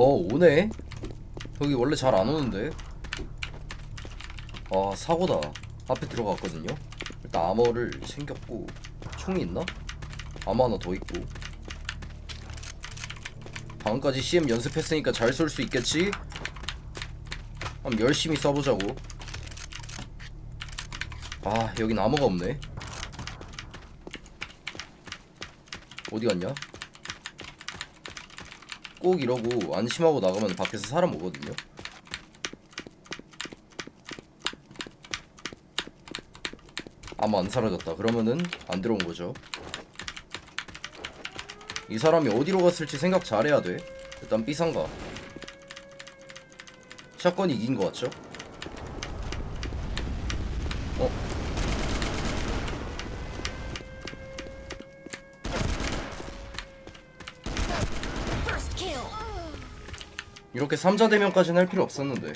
어 오네. 여기 원래 잘 안 오는데. 아 사고다. 앞에 들어갔거든요. 일단 아머를 챙겼고 총이 있나? 아마 하나 더 있고. 방금까지 CM 연습했으니까 잘 쏠 수 있겠지? 한번 열심히 쏴보자고. 아 여긴 암호가 없네. 어디 갔냐? 꼭 이러고 안심하고 나가면 밖에서 사람 오거든요. 아마 안 사라졌다. 그러면은 안 들어온 거죠. 이 사람이 어디로 갔을지 생각 잘해야 돼. 일단 B상가. 샷건이 이긴 거 같죠? 이렇게 3자 대면까지는 할 필요 없었는데.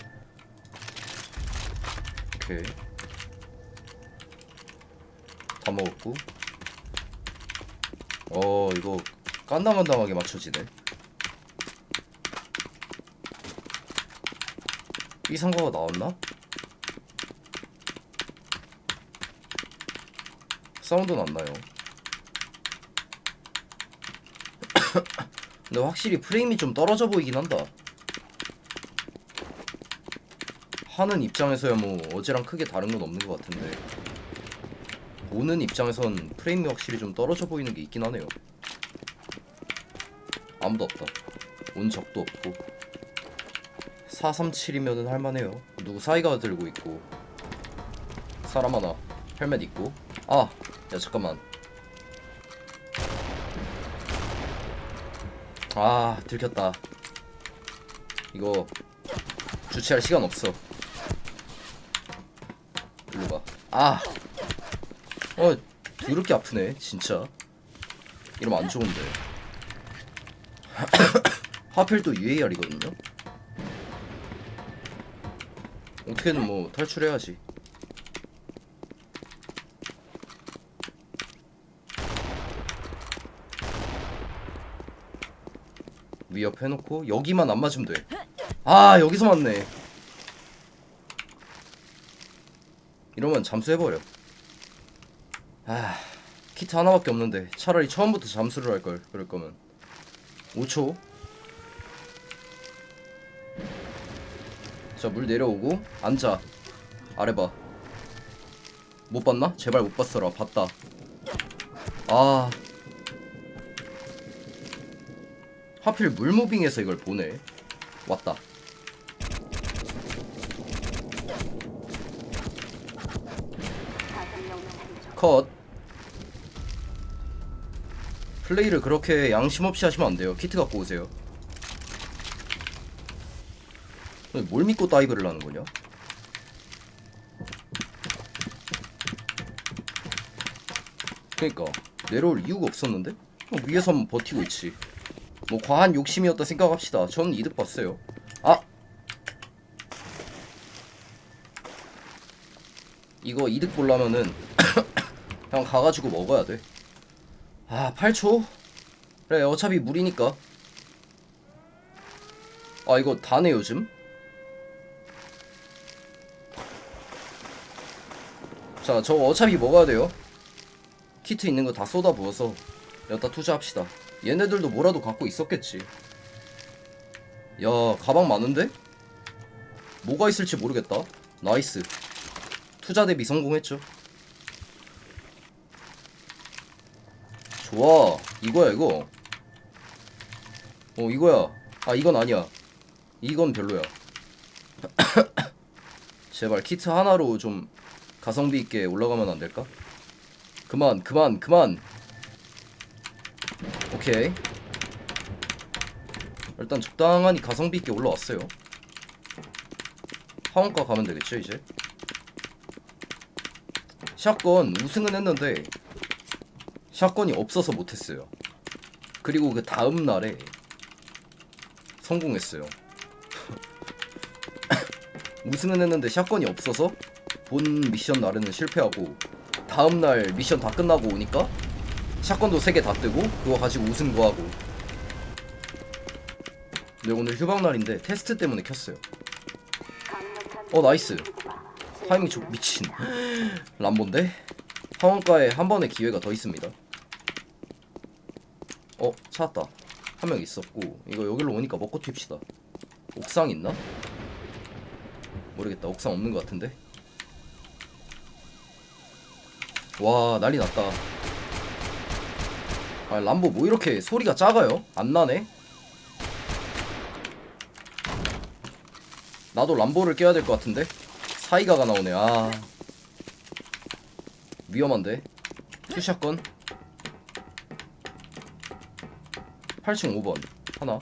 오케이. 다 먹었고. 어 이거 깐당깐당하게 맞춰지네. 이 상가가 나왔나? 사운드는 안 나요 근데 확실히 프레임이 좀 떨어져 보이긴 한다. 하는 입장에서야 뭐 어제랑 크게 다른 건 없는 것 같은데. 보는 입장에선 프레임이 확실히 좀 떨어져 보이는 게 있긴 하네요. 아무도 없다. 온 적도 없고. 437이면은 할만해요. 누구 사이가 들고 있고. 사람 하나 헬멧 있고. 아야 잠깐만 아 들켰다 이거 주체할 시간 없어 일로 가. 아. 어, 더럽게 아프네, 진짜. 이러면 안 좋은데. 하필 또 UAR이거든요. 어떻게든 뭐 탈출해야지. 위협 해놓고 여기만 안 맞으면 돼. 아 여기서 맞네. 이러면 잠수해버려. 아, 키트 하나밖에 없는데 차라리 처음부터 잠수를 할 걸. 그럴 거면 5초. 자, 물 내려오고 앉아. 아래 봐. 못 봤나? 제발 못 봤어라. 봤다. 아. 하필 물무빙에서 이걸 보네. 왔다. 컷. 플레이를 그렇게 양심 없이 하시면 안 돼요. 키트 갖고 오세요. 뭘 믿고 다이브를 하는 거냐? 그니까 내려올 이유가 없었는데? 뭐 위에서만 버티고 있지. 뭐 과한 욕심이었다 생각합시다. 전 이득 봤어요. 아! 이거 이득 보려면은 그냥 가가지고 먹어야 돼. 아, 8초? 그래, 어차피 물이니까. 아, 이거 다네, 요즘. 자, 저거 어차피 먹어야 돼요. 키트 있는 거 다 쏟아 부어서 여기다 투자합시다. 얘네들도 뭐라도 갖고 있었겠지. 야, 가방 많은데? 뭐가 있을지 모르겠다. 나이스. 투자 대비 성공했죠. 좋아 이거야 이거 어 이거야 아 이건 아니야 이건 별로야 제발 키트 하나로 좀 가성비 있게 올라가면 안 될까? 그만 그만 그만 오케이 일단 적당하니 가성비 있게 올라왔어요 하원가 가면 되겠죠 이제 샷건 우승은 했는데 샷건이 없어서 못했어요. 그리고 그 다음 날에 성공했어요. 우승은 했는데 샷건이 없어서 본 미션 날에는 실패하고 다음 날 미션 다 끝나고 오니까 샷건도 3개 다 뜨고 그거 가지고 우승도 하고. 근데 오늘 휴방날인데 테스트 때문에 켰어요. 어 나이스. 타이밍 좋 미친. 람본데? 상원가에 한 번의 기회가 더 있습니다. 어 찾았다. 한 명 있었고 이거 여기로 오니까 먹고 튑시다. 옥상 있나? 모르겠다. 옥상 없는 것 같은데? 와 난리 났다 아 람보 뭐 이렇게 소리가 작아요? 안 나네? 나도 람보를 깨야 될 것 같은데? 사이가가 나오네. 아. 위험한데? 투샷건? 8층 5번. 하나.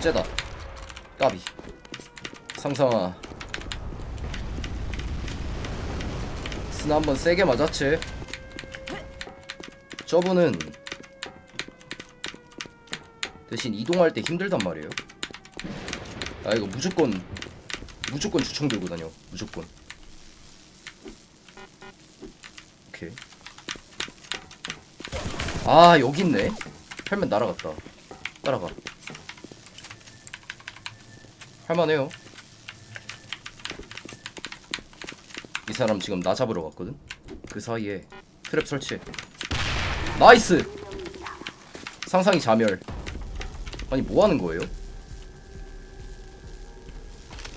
째다. 까비. 상상아 스나 한번 세게 맞았지. 저분은 대신 이동할 때 힘들단 말이에요. 아 이거 무조건 무조건 주총 들고 다녀. 무조건. 오케이. 아 여기 있네. 헬멧 날아갔다. 따라가. 할만해요 사람 지금 나 잡으러 갔거든 그 사이에 트랩 설치해 나이스 상상이 자멸 아니 뭐 하는 거예요?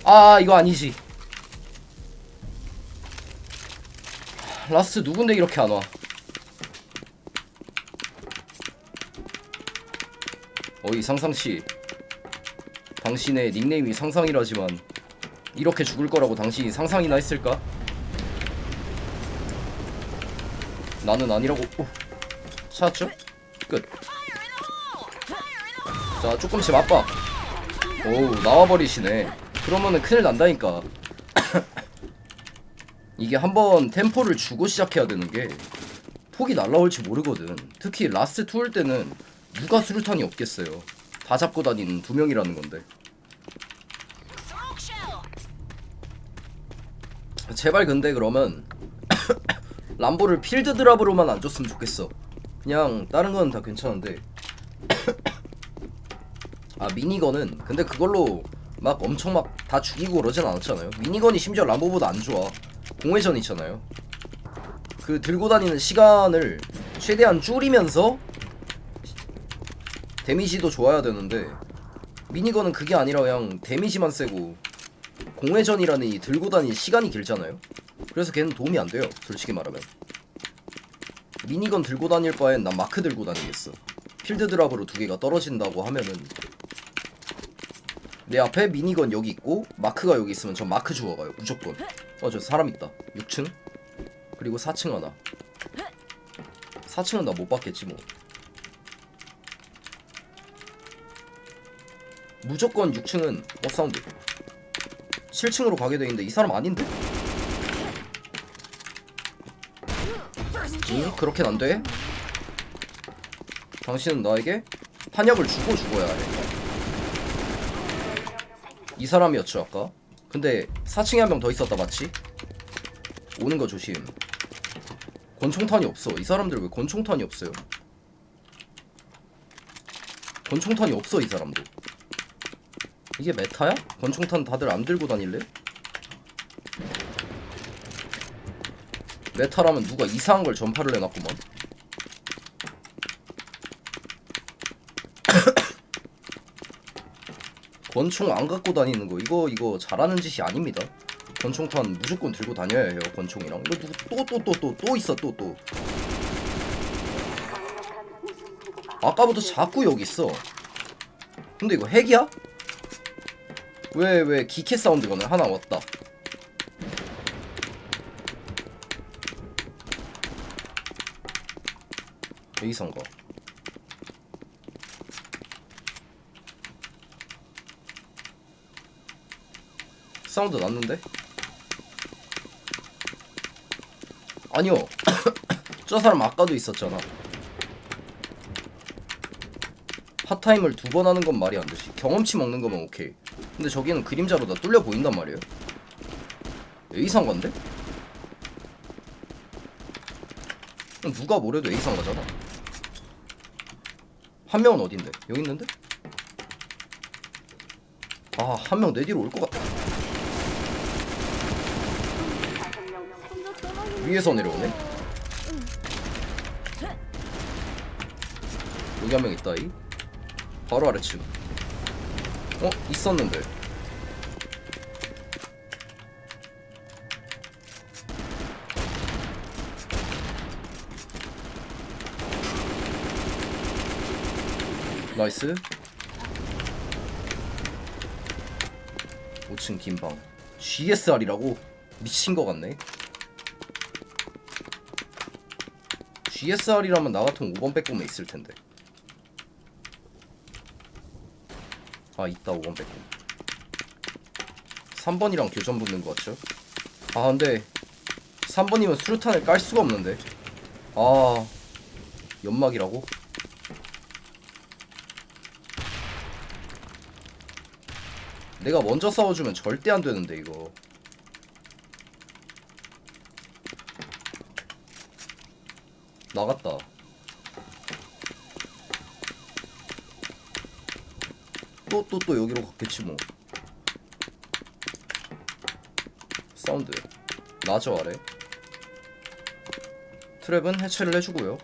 아 이거 아니지 라스트 누군데 이렇게 안 와? 어이 상상씨 당신의 닉네임이 상상이라지만 이렇게 죽을 거라고 당신이 상상이나 했을까? 나는 아니라고 오. 찾았죠? 끝. 자 조금씩 맛봐. 오우 나와버리시네. 그러면은 큰일 난다니까. 이게 한번 템포를 주고 시작해야 되는 게 폭이 날라올지 모르거든. 특히 라스트 투일 때는 누가 수류탄이 없겠어요. 다 잡고 다니는 두 명이라는 건데. 제발 근데 그러면 람보를 필드 드랍으로만 안 줬으면 좋겠어. 그냥 다른 건 다 괜찮은데. 아 미니건은 근데 그걸로 막 엄청 막 다 죽이고 그러진 않았잖아요. 미니건이 심지어 람보보다 안 좋아. 공회전 있잖아요. 그 들고 다니는 시간을 최대한 줄이면서 데미지도 좋아야 되는데 미니건은 그게 아니라 그냥 데미지만 세고 공회전이라는 이 들고 다니는 시간이 길잖아요. 그래서 걔는 도움이 안 돼요. 솔직히 말하면. 미니건 들고 다닐 바엔 난 마크 들고 다니겠어. 필드 드랍으로 두 개가 떨어진다고 하면은 내 앞에 미니건 여기 있고 마크가 여기 있으면 전 마크 주워가요. 무조건. 어 저 사람 있다. 6층 그리고 4층 하나. 4층은 나 못 봤겠지 뭐. 무조건 6층은 어 사운드. 7층으로 가게 돼 있는데 이 사람 아닌데? 응? 그렇게는 안 돼? 당신은 나에게 한약을 주고 죽어야 해. 이 사람이었죠 아까. 근데 4층에 한 명 더 있었다 맞지? 오는 거 조심. 권총탄이 없어. 이 사람들 왜 권총탄이 없어요? 권총탄이 없어 이 사람도. 이게 메타야? 권총탄 다들 안 들고 다닐래? 메타라면 누가 이상한 걸 전파를 해놨구만. 권총 안 갖고 다니는 거 이거 이거 잘하는 짓이 아닙니다. 권총탄 무조건 들고 다녀야 해요 권총이랑. 이거 누구 또또 또 또 또 있어 또 또. 아까부터 자꾸 여기 있어. 근데 이거 핵이야? 왜 왜 기캐 사운드가 나 하나 왔다. 여기선가 사운드 났는데? 아니요. 저 사람 아까도 있었잖아. 핫타임을 두 번 하는 건 말이 안 되지. 경험치 먹는 거면 오케이. 근데 저기는 그림자로 다 뚫려 보인단 말이에요. 왜 이상한데? 그럼 누가 뭐래도 A상 가잖아 한 명은 어딘데? 여기 있는데? 아 한 명 내 뒤로 올 것 같아 위에서 내려오네 여기 한 명 있다 이 바로 아래층 어? 있었는데 나이스 5층 긴방 GSR이라고? 미친 거 같네 GSR이라면 나 같으면 5번 빼꼼에 있을 텐데 아 있다 5번 빼꼼 3번이랑 교전 붙는 거 같죠? 아 근데 3번이면 수류탄을 깔 수가 없는데 아 연막이라고? 내가 먼저 싸워주면 절대 안 되는데 이거. 나갔다. 또 또 또 여기로 갔겠지 뭐. 사운드. 나저 아래. 트랩은 해체를 해주고요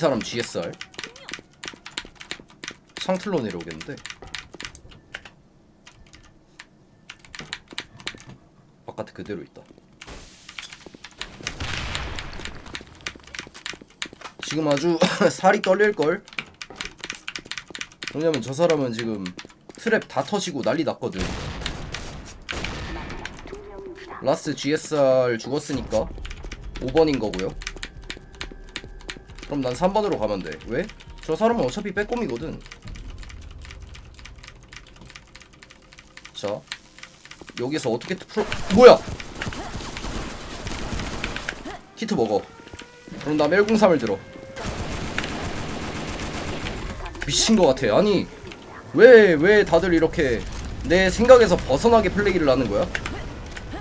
사람 GSR 창틀로 내려오겠는데? 바깥에 그대로 있다. 지금 아주 살이 떨릴걸? 왜냐면 저 사람은 지금 트랩 다 터지고 난리 났거든. 라스트 GSR 죽었으니까 5번인 거고요 그럼 난 3번으로 가면 돼. 왜? 저 사람은 어차피 빼꼼이거든. 자, 여기서 어떻게 풀어? 뭐야? 키트 먹어. 그럼 나 103을 들어. 미친 것 같아. 아니, 왜, 왜 다들 이렇게 내 생각에서 벗어나게 플레이를 하는 거야?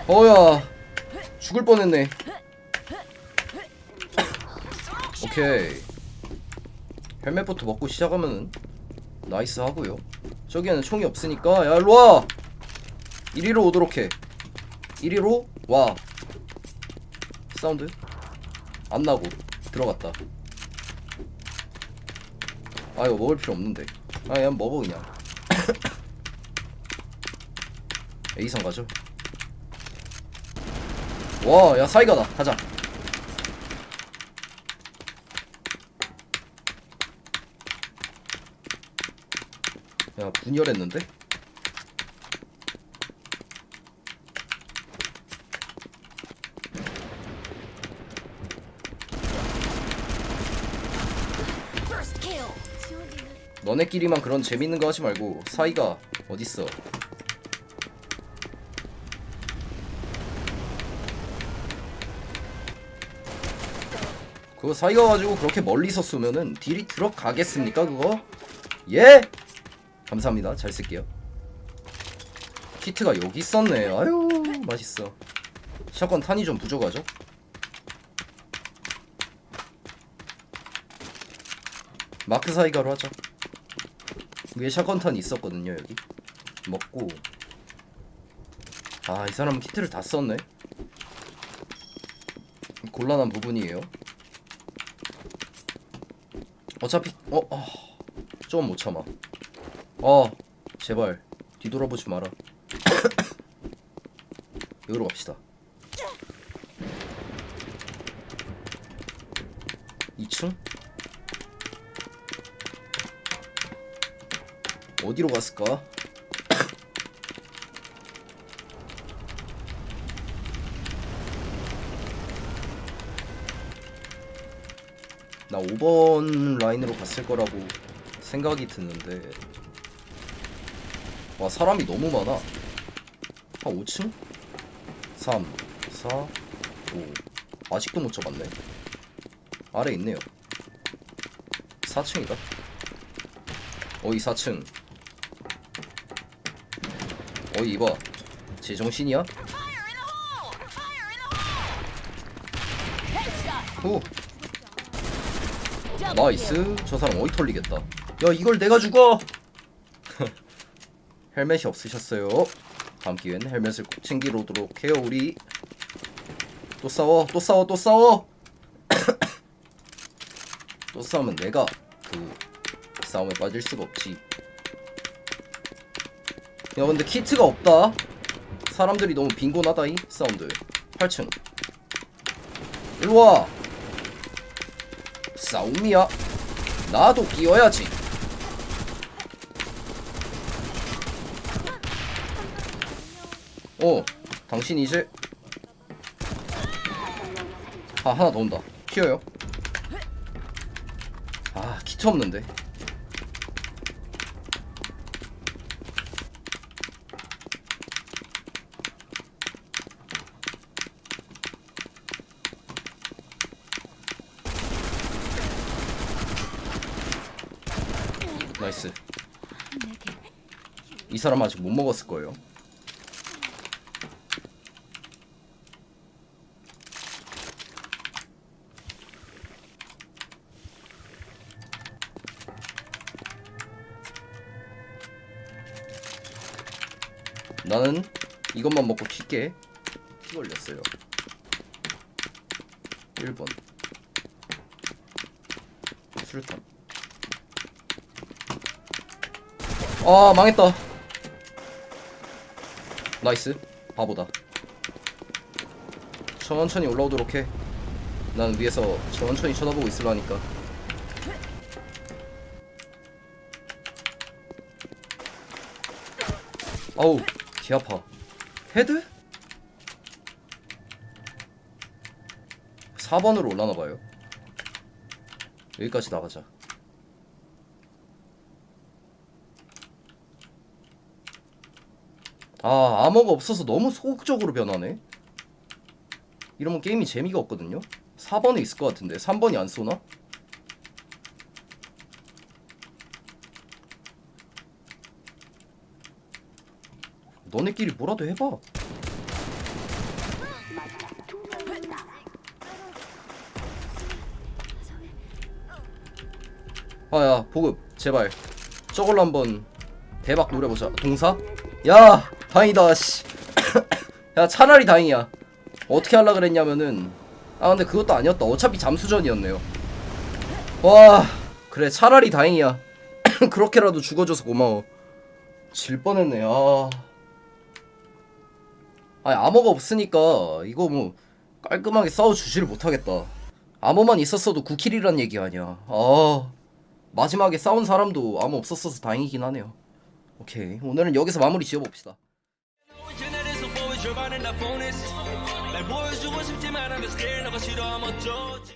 어야, 죽을 뻔했네. 오케이. 헬멧부터 먹고 시작하면은 나이스 하고요. 저기에는 총이 없으니까 야 일로와! 이리로 오도록 해. 이리로 와. 사운드? 안 나고 들어갔다. 아 이거 먹을 필요 없는데. 아 그냥 먹어 그냥. A상 가죠? 와야 사이가다 가자 야 분열했는데? 너네끼리만 그런 재밌는 거 하지 말고 사이가 어딨어 그거 사이가 가지고 그렇게 멀리서 쏘면은 딜이 들어가겠습니까 그거? 예? 감사합니다. 잘 쓸게요. 키트가 여기 있었네. 아유 맛있어. 샷건 탄이 좀 부족하죠? 마크 사이가로 하자. 위에 샷건 탄이 있었거든요 여기. 먹고. 아 이 사람은 키트를 다 썼네. 곤란한 부분이에요. 어차피 어? 아, 좀못 참아 어 제발 뒤돌아보지 마라 여기로 갑시다 2층? 어디로 갔을까? 나 5번 라인으로 갔을 거라고 생각이 드는데 와 사람이 너무 많아. 한 5층? 3 4 5 아직도 못 잡았네. 아래 있네요. 4층이다 어이 4층. 어이 이봐. 제정신이야? 오. 나이스. 저 사람 어이 털리겠다. 야 이걸 내가 죽어 헬멧이 없으셨어요. 다음 기회는 헬멧을 꼭 챙기도록 해요 우리. 또 싸워 또 싸워 또 싸워! 또 싸우면 내가 그 싸움에 빠질 수가 없지. 야 근데 키트가 없다. 사람들이 너무 빈곤하다 이 사운드 8층. 일로와! 싸움이야. 나도 끼어야지 어 당신 이제 아 하나 더 온다. 튀어요. 아 키트 없는데. 나이스. 이 사람 아직 못 먹었을 거예요 나는 이것만 먹고 튈게 피 걸렸어요. 1번. 수류탄. 아 망했다. 나이스. 바보다. 천천히 올라오도록 해 난 위에서 천천히 쳐다보고 있으라니까. 아우 개 아파 헤드? 4번으로 올라나봐요. 여기까지 나가자. 아 암호가 없어서 너무 소극적으로 변하네. 이러면 게임이 재미가 없거든요. 4번에 있을 것 같은데. 3번이 안 쏘나? 너네끼리 뭐라도 해봐. 아야 보급 제발. 저걸로 한번 대박 노려보자. 동사? 야 다행이다 씨. 야 차라리 다행이야. 어떻게 하려 그랬냐면은 아 근데 그것도 아니었다. 어차피 잠수전이었네요. 와 그래 차라리 다행이야. 그렇게라도 죽어줘서 고마워. 질 뻔했네 아 아니 암호가 없으니까 이거 뭐 깔끔하게 싸워주지를 못하겠다. 암호만 있었어도 9킬이란 얘기 아니야. 아 마지막에 싸운 사람도 암호 없었어서 다행이긴 하네요. 오케이. 오늘은 여기서 마무리 지어봅시다